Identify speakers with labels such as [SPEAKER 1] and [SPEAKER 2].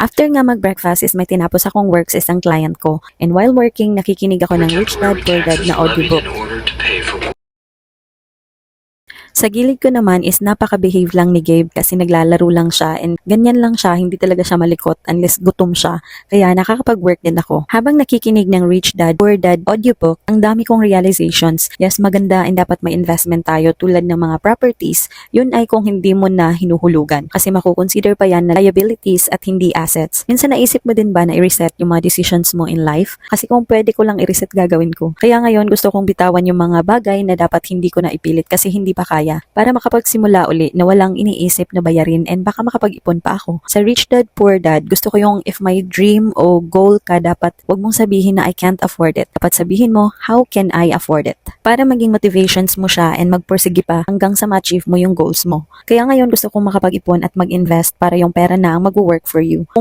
[SPEAKER 1] After nga mag-breakfast is may tinapos akong work sa isang client ko. And while working, nakikinig ako ng Rich Dad Poor Dad na audiobook. Sa gilid ko naman is napaka-behave lang ni Gabe kasi naglalaro lang siya and ganyan lang siya, hindi talaga siya malikot unless gutom siya. Kaya nakakapag-work din ako. Habang nakikinig ng Rich Dad, Poor Dad audiobook, ang dami kong realizations. Yes, maganda and dapat may investment tayo tulad ng mga properties. Yun ay kung hindi mo na hinuhulugan kasi makukonsider pa yan na liabilities at hindi assets. Minsan naisip mo din ba na i-reset yung mga decisions mo in life? Kasi kung pwede ko lang i-reset gagawin ko. Kaya ngayon gusto kong bitawan yung mga bagay na dapat hindi ko na ipilit kasi hindi pa kaya para makapagsimula uli na walang iniisip na bayarin and baka makapag-ipon pa ako. Sa Rich Dad Poor Dad, gusto ko yung if my dream o goal ka dapat wag mong sabihin na I can't afford it. Dapat sabihin mo, how can I afford it? Para maging motivations mo siya and magpursige pa hanggang sa ma-achieve mo yung goals mo. Kaya ngayon gusto kong makapag-ipon at mag-invest para yung pera na ang mag-work for you. Kung